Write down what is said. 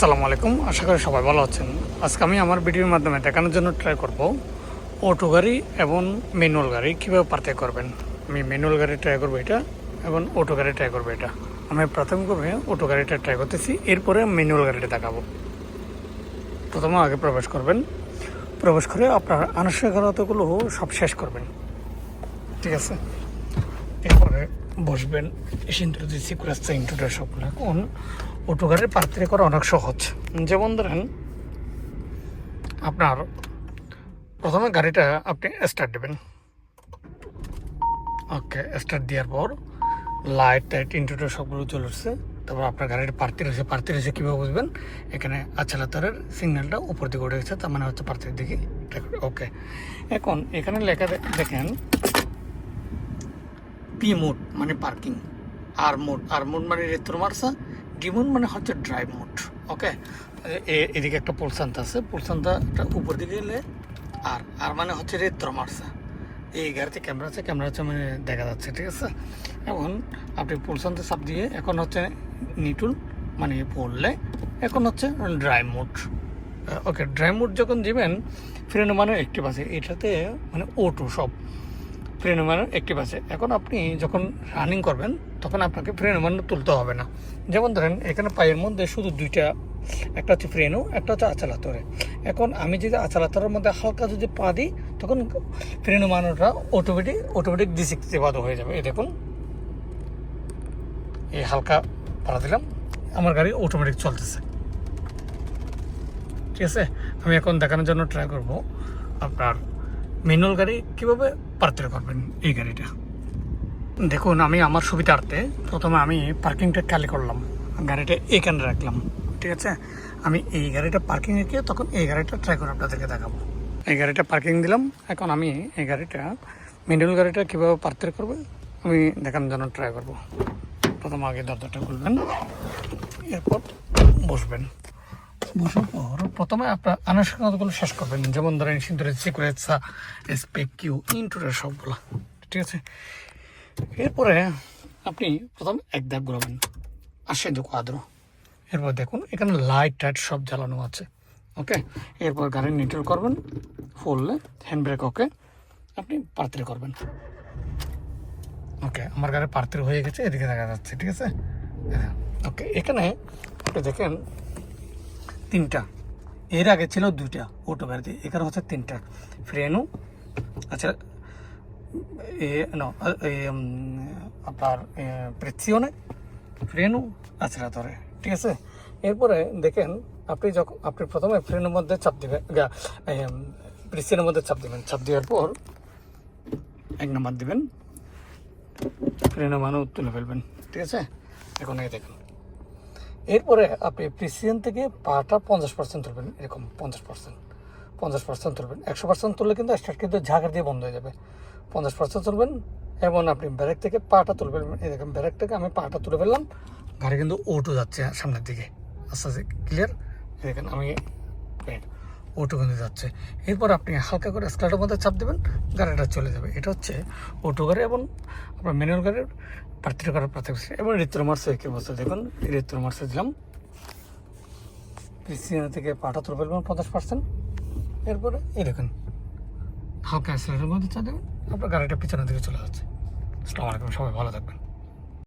আসসালামু আলাইকুম। আশা করি সবাই ভালো আছেন। আজকে আমি আমার ভিডিওর মাধ্যমে দেখানোর জন্য ট্রাই করব অটো গাড়ি এবং ম্যানুয়াল গাড়ি কীভাবে পার্থক্য করবেন। আমি ম্যানুয়াল গাড়ি ট্রাই করব এটা এবং অটো গাড়ি ট্রাই করব এটা। আমি প্রাথমিকভাবে অটো গাড়িটা ট্রাই করতেছি, এরপরে ম্যানুয়াল গাড়িটা দেখাবো। প্রথমে আগে প্রবেশ করবেন। প্রবেশ করে আপনার আনুষ্ঠানিকতাগুলো সব শেষ করবেন। ঠিক আছে? এরপরে বসবেন। যে সিকুরেন্স ইন্টুটা সবগুলো এখন অটো গাড়ির পার্থক্য করা অনেক সহজ। যেমন ধরেন, আপনার প্রথমে গাড়িটা আপনি স্টার্ট দেবেন। ওকে স্টার্ট দেওয়ার পর লাইট টাইট ইন্টুটা সবগুলো চলে এসছে তারপর আপনার গাড়ির পার্থি রয়েছে পার্থি রয়েছে কীভাবে বুঝবেন? এখানে আচ্ছালাতারের সিগন্যালটা উপর দিকে উঠে গেছে, তার মানে হচ্ছে পার্থির দিকে ওকে এখন এখানে লেখা দেখেন পি মোড মানে parking R mode R mode মানে রেত্র মার্সা ডি মোড মানে হচ্ছে ড্রাইভ মোড, ওকে? এদিকে একটা পুলসান্ত আছে পুলসান্তা উপর দিকে গেলে আর আর মানে হচ্ছে রেত্র মার্সা এই গাড়িতে ক্যামেরা আছে, ক্যামেরা হচ্ছে মানে দেখা যাচ্ছে, ঠিক আছে? এখন আপনি পুলসান্তে চাপ দিয়ে এখন হচ্ছে নিটুল মানে পড়লে এখন হচ্ছে drive mode okay drive mode যখন দিবেন ফ্রেন্ড মানে অ্যাক্টিভ আছে এটাতে মানে ওটো সব। ফ্রেনোমান অ্যাক্টিভ আছে এখন আপনি যখন রানিং করবেন, তখন আপনাকে ফ্রেনোমান তুলতে হবে না। যেমন ধরেন, এখানে পায়ের মধ্যে শুধু দুইটা, একটা হচ্ছে ফ্রেনো, একটা হচ্ছে আচালাতরে। এখন আমি যদি আচালাতরের মধ্যে হালকা যদি পা দিই, তখন ফ্রেনোমানোটা অটোমেটিক অটোমেটিক ডিসিক্টিভাদ হয়ে যাবে। এই দেখুন। এই হালকা পাড়া দিলাম, আমার গাড়ি অটোমেটিক চলতেছে। ঠিক আছে? আমি এখন দেখানোর জন্য ট্রাই করব আপনার ম্যানুয়াল গাড়ি কীভাবে পার্থক্য করবেন এই গাড়িটা? দেখুন, আমি আমার সুবিধার্থে প্রথমে আমি পার্কিংটা খালি করলাম, গাড়িটা এখানে রাখলাম, ঠিক আছে? আমি এই গাড়িটা পার্কিং রেখে তখন এই গাড়িটা ট্রাই করে আপনাদেরকে দেখাবো। এই গাড়িটা পার্কিং দিলাম, এখন আমি এই গাড়িটা ম্যানুয়াল গাড়িটা কীভাবে পার্থক্য করবে, আমি দেখানোর জন্য ট্রাই করব। প্রথম আগে দরজাটা খুলবেন, এরপর বসবেন। প্রথমে আপনার আনুষ্ঠানিকতাগুলো শেষ করবেন। যেমন ধরেন, সিন্দুরের সিকুরেটসা স্পেক কিউ ইন্টুরের সবগুলো। ঠিক আছে? এরপরে আপনি প্রথম এক ধাপ ঘুরাবেন। আসে দু আদ্র। এরপর দেখুন, এখানে লাইট টাইট সব জ্বালানো আছে। ওকে এরপর গাড়ি নিউট্রাল করবেন। ফুললে হ্যান্ড ব্রেক ওকে আপনি পার্থির করবেন। ওকে আমার গাড়ি পার্থির হয়ে গেছে, এদিকে দেখা যাচ্ছে, ঠিক আছে? ওকে এখানে আপনি দেখেন তিনটা। এর আগে ছিল দুইটা অটো গাড়িতে এখানে হচ্ছে তিনটা। ফ্রেনু আচ্ছা এ ন আপনার প্রেসিওনে, ফ্রেনু আছড়া ধরে, ঠিক আছে? এরপরে দেখেন, আপনি যখন, আপনি প্রথমে ফ্রেনের মধ্যে চাপ দেবেন প্রেসিওনের মধ্যে চাপ দেবেন। চাপ দেওয়ার পর এক নম্বর দিবেন, ফ্রেনের মানও তুলে ফেলবেন, ঠিক আছে? এখন এই দেখুন। এরপরে আপনি প্রিসিজন থেকে পাটা পঞ্চাশ পার্সেন্ট তুলবেন, এরকম পঞ্চাশ পার্সেন্ট পঞ্চাশ পার্সেন্ট তুলবেন। একশো পার্সেন্ট তুললে কিন্তু স্টার্ট কিন্তু ঝাঁকা দিয়ে বন্ধ হয়ে যাবে। পঞ্চাশ পার্সেন্ট তুলবেন, এবং আপনি ব্যারেক থেকে পাটা তুলবেন। এরকম ব্যারেক থেকে আমি পাটা তুলে ফেললাম, গাড়ি কিন্তু ওটো যাচ্ছে সামনের দিকে। আস্তে আস্তে ক্লিয়ার দেখেন আমি অটো কিন্তু যাচ্ছে। এরপর আপনি হালকা করে স্কার্টের মধ্যে চাপ দেবেন, গাড়িটা চলে যাবে। এটা হচ্ছে অটো গাড়ি এবং আপনার ম্যানুয়াল গাড়ির পার্থক্য করার পার্থক্য আছে। এবার রিত্র মার্সে একই অবস্থা? দেখুন রিত্র মার্সে দিলাম। থেকে পাটা তুলে পঞ্চাশ পার্সেন্ট এরপরে এই দেখুন, হালকা স্লাইডের মধ্যে চা দেবেন। আপনার গাড়িটা পিছনের দিকে চলে যাচ্ছে। আসসালামু আলাইকুম, সবাই ভালো থাকবেন।